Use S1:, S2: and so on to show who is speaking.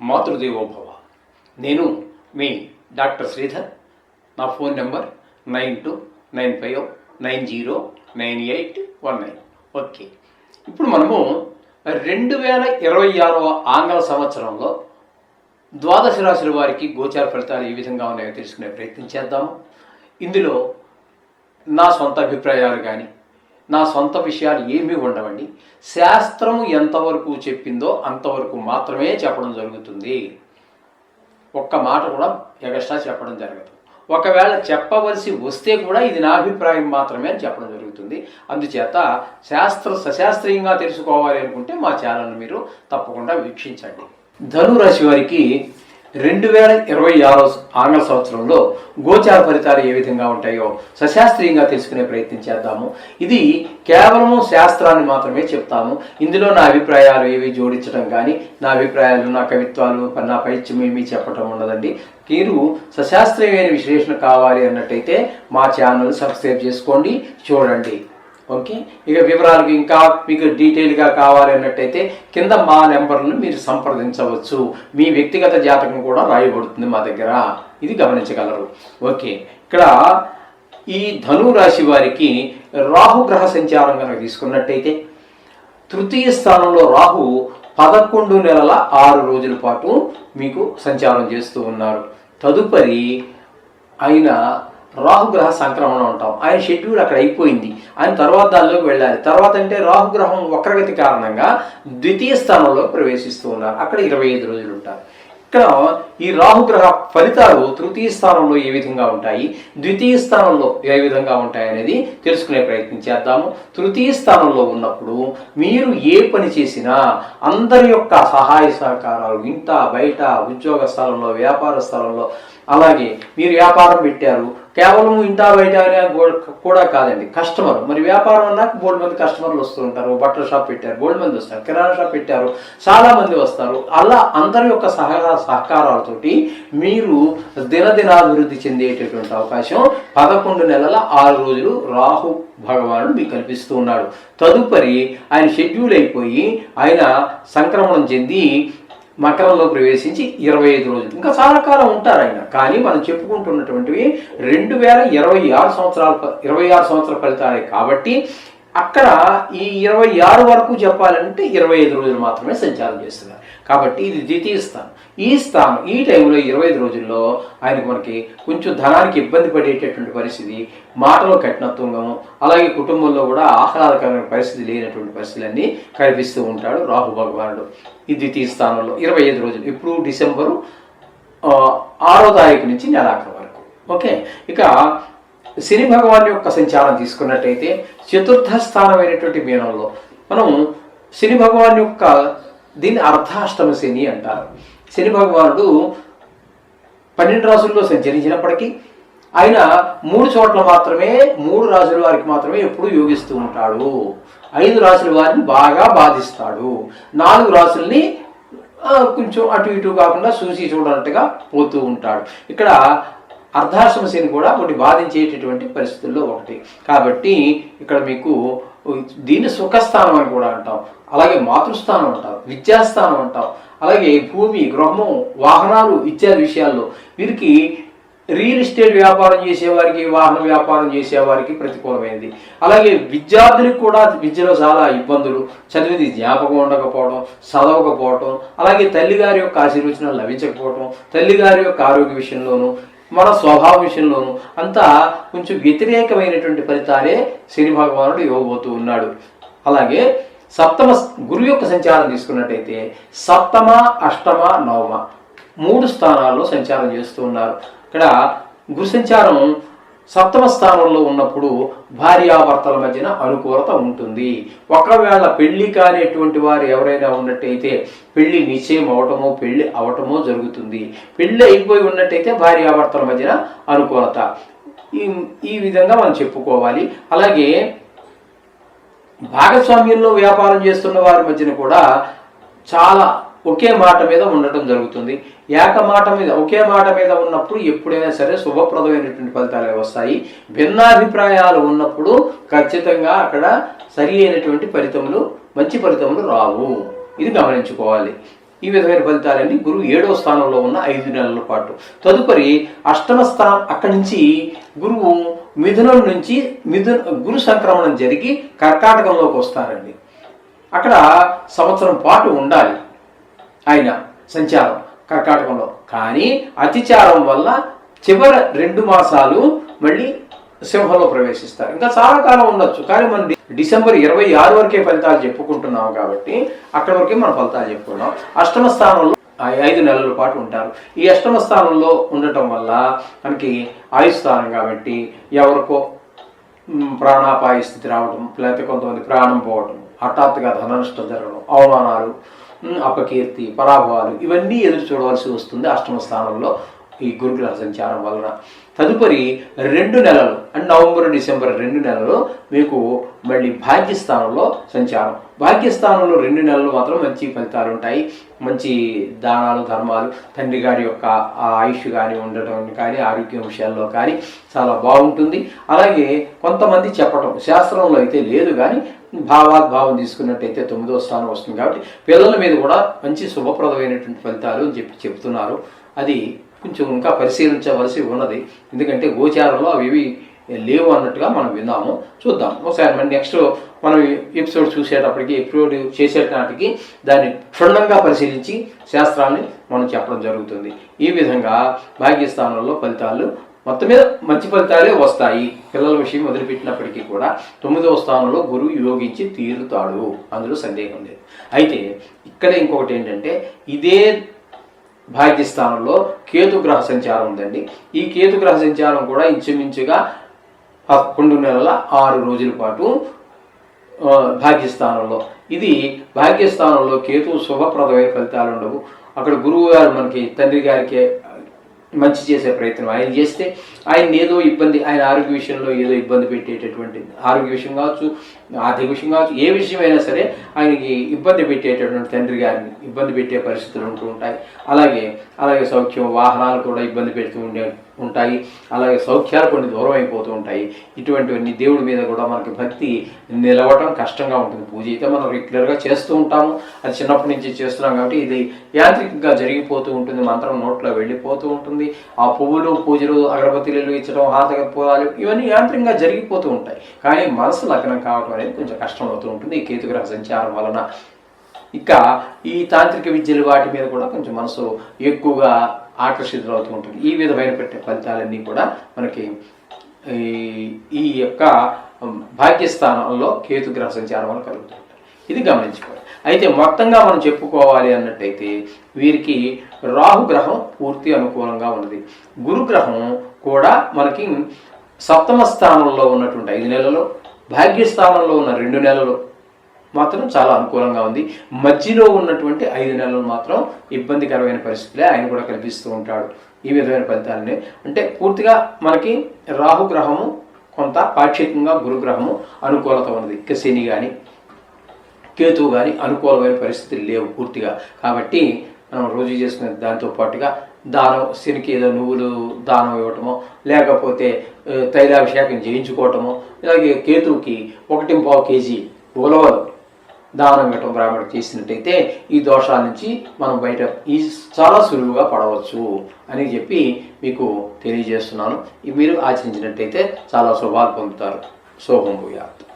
S1: మాతృదేవోభవ. నేను మీ డాక్టర్ శ్రీధర్. నా phone number nine two nine five nine zero nine eight one nine. Okay. ఇప్పుడు మనము రెండు వేల ఇరవై ఆరవ ఆంగ్ల సంవత్సరంలో ద్వాదశ రాశుల వారికి గోచార ఫలితాలు ఏ విధంగా ఉన్నాయో తెలుసుకునే ప్రయత్నం చేద్దాము. ఇందులో నా సొంత అభిప్రాయాలు కానీ నా సొంత విషయాలు ఏమీ ఉండవండి. శాస్త్రము ఎంతవరకు చెప్పిందో అంతవరకు మాత్రమే చెప్పడం జరుగుతుంది. ఒక్క మాట కూడా ఎగస్ట్రా చెప్పడం జరగదు. ఒకవేళ చెప్పవలసి వస్తే కూడా ఇది నా అభిప్రాయం మాత్రమే అని చెప్పడం జరుగుతుంది. అందుచేత శాస్త్ర సశాస్త్రీయంగా తెలుసుకోవాలి అనుకుంటే మా ఛానల్ని మీరు తప్పకుండా వీక్షించండి. ధనురాశి వారికి రెండు వేల ఇరవై ఆరో ఆంగ్ల సంవత్సరంలో గోచార ఫలితాలు ఏ విధంగా ఉంటాయో సశాస్త్రీయంగా తెలుసుకునే ప్రయత్నం చేద్దాము. ఇది కేవలము శాస్త్రాన్ని మాత్రమే చెప్తాము. ఇందులో నా అభిప్రాయాలు ఏవి జోడించడం కానీ నా అభిప్రాయాలు నా కవిత్వాలు నా పైత్యం ఏమీ చెప్పటం ఉండదండి. మీరు సశాస్త్రీయమైన విశ్లేషణ కావాలి అన్నట్టయితే మా ఛానల్ సబ్స్క్రైబ్ చేసుకోండి చూడండి. ఓకే? ఇక వివరాలకు ఇంకా మీకు డీటెయిల్గా కావాలి అన్నట్టయితే కింద మా నెంబర్ను మీరు సంప్రదించవచ్చు. మీ వ్యక్తిగత జాతకం కూడా రాయబడుతుంది మా దగ్గర. ఇది గమనించగలరు. ఓకే? ఇక్కడ ఈ ధను రాశి వారికి రాహుగ్రహ సంచారం కనుక తీసుకున్నట్టయితే తృతీయ స్థానంలో రాహు పదకొండు నెలల ఆరు రోజుల పాటు మీకు సంచారం చేస్తూ ఉన్నారు. తదుపరి ఆయన రాహుగ్రహ సంక్రమణ ఉంటాం ఆయన షెడ్యూల్ అక్కడ అయిపోయింది. ఆయన తర్వాత దానిలోకి వెళ్ళాలి. తర్వాత అంటే రాహుగ్రహం వక్రగతి కారణంగా ద్వితీయ స్థానంలో ప్రవేశిస్తూ ఉన్నారు. అక్కడ ఇరవై ఐదు రోజులు ఉంటారు. ఇక్కడ ఈ రాహుగ్రహ ఫలితాలు తృతీయ స్థానంలో ఏ విధంగా ఉంటాయి? ద్వితీయ స్థానంలో ఏ విధంగా ఉంటాయి అనేది తెలుసుకునే ప్రయత్నం చేద్దాము. తృతీయ స్థానంలో ఉన్నప్పుడు మీరు ఏ పని చేసినా అందరి యొక్క సహాయ సహకారాలు ఇంట బయట ఉద్యోగ స్థలంలో వ్యాపార స్థలంలో అలాగే మీరు వ్యాపారం పెట్టారు కేవలం ఇంటా బయట కూడా కాదండి. కస్టమర్. మరి వ్యాపారం అన్నాక బోల్డ్ మంది కస్టమర్లు వస్తూ ఉంటారు బట్టల షాప్ పెట్టారు బోల్డ్ మంది వస్తారు కిరాణా షాప్ పెట్టారు చాలా మంది వస్తారు. అలా అందరి యొక్క సహకార సహకారాలతోటి మీరు దినదినాభివృద్ధి చెందేటటువంటి అవకాశం పదకొండు నెలల ఆరు రోజులు రాహు భగవానుడు మీకు కల్పిస్తూ ఉన్నాడు. తదుపరి ఆయన షెడ్యూల్ అయిపోయి ఆయన సంక్రమణం చెంది మకరంలో ప్రవేశించి ఇరవై ఐదు రోజులు. ఇంకా చాలా కాలం ఉంటారు ఆయన. కానీ మనం చెప్పుకుంటున్నటువంటివి రెండు వేల ఇరవై ఆరు సంవత్సరాల ఇరవై ఆరు సంవత్సరాల ఫలితాలే కాబట్టి అక్కడ ఈ ఇరవై ఆరు వరకు చెప్పాలంటే ఇరవై ఐదు రోజులు మాత్రమే సంచారం చేస్తున్నారు. కాబట్టి ఇది ద్వితీయ స్థానం. ఈ స్థానం ఈ టైంలో ఇరవై ఐదు రోజుల్లో ఆయనకు మనకి కొంచెం ధనానికి ఇబ్బంది పడేటటువంటి పరిస్థితి మాటలో కఠినత్వం అలాగే కుటుంబంలో కూడా ఆహ్లాదకరమైన పరిస్థితి లేనటువంటి పరిస్థితులన్నీ కల్పిస్తూ ఉంటాడు రాహు భగవానుడు. ఈ ద్వితీయ స్థానంలో ఇరవై ఐదు రోజులు ఇప్పుడు డిసెంబరు ఆరో తారీఖు నుంచి నెలాఖరు వరకు. ఓకే? ఇక శని భగవాన్ యొక్క సంచారం తీసుకున్నట్టయితే చతుర్థ స్థానమైనటువంటి మీనంలో మనం శని భగవాన్ యొక్క దీన్ని అర్ధాష్టమ శని అంటారు. శని భగవానుడు పన్నెండు రాసుల్లో సంచరించినప్పటికీ ఆయన మూడు చోట్ల మాత్రమే మూడు రాసుల వారికి మాత్రమే ఎప్పుడు యోగిస్తూ ఉంటాడు. ఐదు రాసుల వారిని బాగా బాధిస్తాడు. నాలుగు రాసుల్ని కొంచెం అటు ఇటు కాకుండా చూసి చూడనట్టుగా పోతూ ఉంటాడు. ఇక్కడ అర్ధాశ్రమ శని కూడా ఒకటి బాధించేటటువంటి పరిస్థితుల్లో ఒకటి. కాబట్టి ఇక్కడ మీకు దీన్ని సుఖస్థానం అని కూడా అంటాం. అలాగే మాతృస్థానం అంటాం విద్యాస్థానం అంటాం. అలాగే భూమి గృహము వాహనాలు ఇత్యాది విషయాల్లో వీరికి రియల్ ఎస్టేట్ వ్యాపారం చేసేవారికి వాహన వ్యాపారం చేసేవారికి ప్రతికూలమైంది. అలాగే విద్యార్థులకు కూడా విద్యలో చాలా ఇబ్బందులు. చదివింది జ్ఞాపకం ఉండకపోవడం చదవకపోవడం అలాగే తల్లిగారి యొక్క ఆశీర్వచనం లభించకపోవడం తల్లిగారి యొక్క ఆరోగ్య విషయంలోనూ మన స్వభావ విషయంలోనూ అంతా కొంచెం వ్యతిరేకమైనటువంటి ఫలితాలే శని భగవానుడు ఇవ్వబోతూ ఉన్నాడు. అలాగే సప్తమ గురు యొక్క సంచారం తీసుకున్నట్టయితే సప్తమ అష్టమ నవమ మూడు స్థానాల్లో సంచారం చేస్తూ ఉన్నారు. ఇక్కడ గురు సంచారం సప్తమ స్థానంలో ఉన్నప్పుడు భార్యాభర్తల మధ్యన అనుకూలత ఉంటుంది. ఒకవేళ పెళ్ళి కానిటువంటి వారు ఎవరైనా ఉన్నట్టయితే పెళ్ళి నిశ్చయం అవటమో పెళ్ళి అవటమో జరుగుతుంది. పెళ్ళి అయిపోయి ఉన్నట్టయితే భార్యాభర్తల మధ్యన అనుకూలత. ఈ ఈ విధంగా మనం చెప్పుకోవాలి. అలాగే భాగస్వామ్యంలో వ్యాపారం చేస్తున్న వారి మధ్యన కూడా చాలా ఒకే మాట మీద ఉండటం జరుగుతుంది. ఏక మాట మీద ఒకే మాట మీద ఉన్నప్పుడు ఎప్పుడైనా సరే శుభప్రదమైనటువంటి ఫలితాలే వస్తాయి. భిన్నాభిప్రాయాలు ఉన్నప్పుడు ఖచ్చితంగా అక్కడ సరి అయినటువంటి ఫలితములు మంచి ఫలితములు రావు. ఇది గమనించుకోవాలి. ఈ విధమైన ఫలితాలన్నీ గురువు ఏడవ స్థానంలో ఉన్న ఐదు నెలల పాటు. తదుపరి అష్టమ స్థానం అక్కడి నుంచి గురువు మిథునం నుంచి మిథున గురు సంక్రమణం జరిగి కర్కాటకంలోకి వస్తారండి. అక్కడ సంవత్సరం పాటు ఉండాలి ఆయన సంచారం కర్కాటకంలో. కానీ అతిచారం వల్ల చివరి రెండు మాసాలు మళ్ళీ సింహంలో ప్రవేశిస్తారు. ఇంకా చాలా కాలం ఉండొచ్చు. కానీ మనం డిసెంబర్ ఇరవై ఆరు వరకే ఫలితాలు చెప్పుకుంటున్నాం కాబట్టి అక్కడ వరకే మనం ఫలితాలు చెప్పుకున్నాం. అష్టమ స్థానంలో ఐదు నెలల పాటు ఉంటారు. ఈ అష్టమ స్థానంలో ఉండటం వల్ల మనకి ఆయుష్ స్థానం కాబట్టి ఎవరికో ప్రాణాపాయ స్థితి రావడం లేకపోతే కొంతమంది ప్రాణం పోవడం హఠాత్తుగా ధననష్టం జరగడం అవమానాలు అపకీర్తి పరాభవాలు ఇవన్నీ ఎదురు చూడవలసి వస్తుంది అష్టమ స్థానంలో ఈ గురుగ్రహ సంచారం వలన. తదుపరి రెండు నెలలు అండ్ నవంబర్ డిసెంబర్ రెండు నెలలు మీకు మళ్ళీ భాగ్యస్థానంలో సంచారం. భాగ్యస్థానంలో రెండు నెలలు మాత్రం మంచి ఫలితాలు ఉంటాయి. మంచి దానాలు ధర్మాలు తండ్రి గారి యొక్క ఆయుష్ కానీ ఉండటం కానీ ఆరోగ్య విషయాల్లో కానీ చాలా బాగుంటుంది. అలాగే కొంతమంది చెప్పటం శాస్త్రంలో అయితే లేదు కానీ భావాద్భావం తీసుకున్నట్టయితే తొమ్మిదో స్థానం వస్తుంది కాబట్టి పిల్లల మీద కూడా మంచి శుభప్రదమైనటువంటి ఫలితాలు అని చెప్పి చెప్తున్నారు. అది కొంచెం ఇంకా పరిశీలించవలసి ఉన్నది. ఎందుకంటే గోచారంలో అవి లేవు అన్నట్టుగా మనం విన్నాము. చూద్దాం. ఒకసారి మరి నెక్స్ట్ మనం ఎపిసోడ్ చూసేటప్పటికి ఎపిసోడ్ చేసేటప్పటికి దాన్ని క్షుణ్ణంగా పరిశీలించి శాస్త్రాన్ని మనం చెప్పడం జరుగుతుంది. ఈ విధంగా భాగ్యస్థానంలో ఫలితాలు మొత్తం మీద మంచి ఫలితాలే వస్తాయి. పిల్లల విషయం వదిలిపెట్టినప్పటికీ కూడా తొమ్మిదవ స్థానంలో గురువు యోగించి తీరుతాడు. అందులో సందేహం లేదు. అయితే ఇక్కడ ఇంకొకటి ఏంటంటే ఇదే భాగ్యస్థానంలో కేతు గ్రహ సంచారం ఉందండి. ఈ కేతు గ్రహ సంచారం కూడా ఇంచుమించుగా పదకొండు నెలల ఆరు రోజుల పాటు భాగ్యస్థానంలో. ఇది భాగ్యస్థానంలో కేతు శుభప్రదమైన ఫలితాలు ఉండవు అక్కడ గురువు గారు మనకి తండ్రి గారికి మంచి చేసే ప్రయత్నం. ఆయన చేస్తే ఆయన ఏదో ఇబ్బంది ఆయన ఆరోగ్య విషయంలో ఏదో ఇబ్బంది పెట్టేటటువంటి ఆరోగ్య విషయం కావచ్చు ఆర్థిక విషయం కావచ్చు ఏ విషయమైనా సరే ఆయనకి ఇబ్బంది పెట్టేటటువంటి తండ్రి గారిని ఇబ్బంది పెట్టే పరిస్థితులు ఉంటూ ఉంటాయి. అలాగే అలాగే సౌఖ్యం వాహనాలు కూడా ఇబ్బంది పెడుతూ ఉండే ఉంటాయి. అలాగే సౌఖ్యాలు కొన్ని దూరం అయిపోతూ ఉంటాయి. ఇటువంటివన్నీ దేవుడి మీద కూడా మనకి భక్తి నిలవటం కష్టంగా ఉంటుంది. పూజ అయితే మనం రెగ్యులర్గా చేస్తూ ఉంటాము. అది చిన్నప్పటి నుంచి చేస్తున్నాం కాబట్టి ఇది యాంత్రికంగా జరిగిపోతూ ఉంటుంది. మంత్రం నోట్లో వెళ్ళిపోతూ ఉంటుంది. ఆ పువ్వులు పూజలు అగరబత్తిలు వెలిగించడం హాతకపోవాలు ఇవన్నీ యాంత్రికంగా జరిగిపోతూ ఉంటాయి. కానీ మనసు లగ్నం కావటం అనేది కొంచెం కష్టం అవుతూ ఉంటుంది. ఈ కేతుగ్రహ సంచారం వలన. ఇక ఈ తాంత్రిక విద్యలు వాటి మీద కూడా కొంచెం మనసు ఎక్కువగా ఆకర్షితులవుతూ ఉంటుంది. ఈ విధమైన పెట్టే ఫలితాలన్నీ కూడా మనకి ఈ ఈ యొక్క భాగ్యస్థానంలో కేతుగ్రహ సంచారం వల్ల కలుగుతూ ఇది గమనించుకోవాలి. అయితే మొత్తంగా మనం చెప్పుకోవాలి అన్నట్టయితే వీరికి రాహుగ్రహం పూర్తి అనుకూలంగా ఉన్నది. గురుగ్రహం కూడా మనకి సప్తమ స్థానంలో ఉన్నటువంటి ఐదు నెలలు భాగ్యస్థానంలో ఉన్న రెండు నెలలు మాత్రం చాలా అనుకూలంగా ఉంది. మధ్యలో ఉన్నటువంటి ఐదు నెలలు మాత్రం ఇబ్బందికరమైన పరిస్థితులే ఆయన కూడా కల్పిస్తూ ఉంటాడు. ఈ విధమైన ఫలితాలని. అంటే పూర్తిగా మనకి రాహుగ్రహము కొంత పాక్షికంగా గురుగ్రహము అనుకూలత ఉన్నది. ఇక శని కానీ కేతువు కానీ అనుకూలమైన పరిస్థితులు లేవు పూర్తిగా. కాబట్టి మనం రోజు చేసుకునే దాంతో పాటుగా దానం శనికి ఏదో నువ్వులు దానం ఇవ్వటమో లేకపోతే తైలాభిషేకం చేయించుకోవటమో ఇలాగే కేతువుకి ఒకటి పావు కేజీ ఉలవలు దానం ఇవ్వటం బ్రాహ్మణుడు చేసినట్టయితే ఈ దోషాల నుంచి మనం బయట ఈ చాలా సులువుగా పడవచ్చు అని చెప్పి మీకు తెలియజేస్తున్నాను. మీరు ఆచరించినట్టయితే చాలా శుభాలు పొందుతారు. శోభం భూయాత్.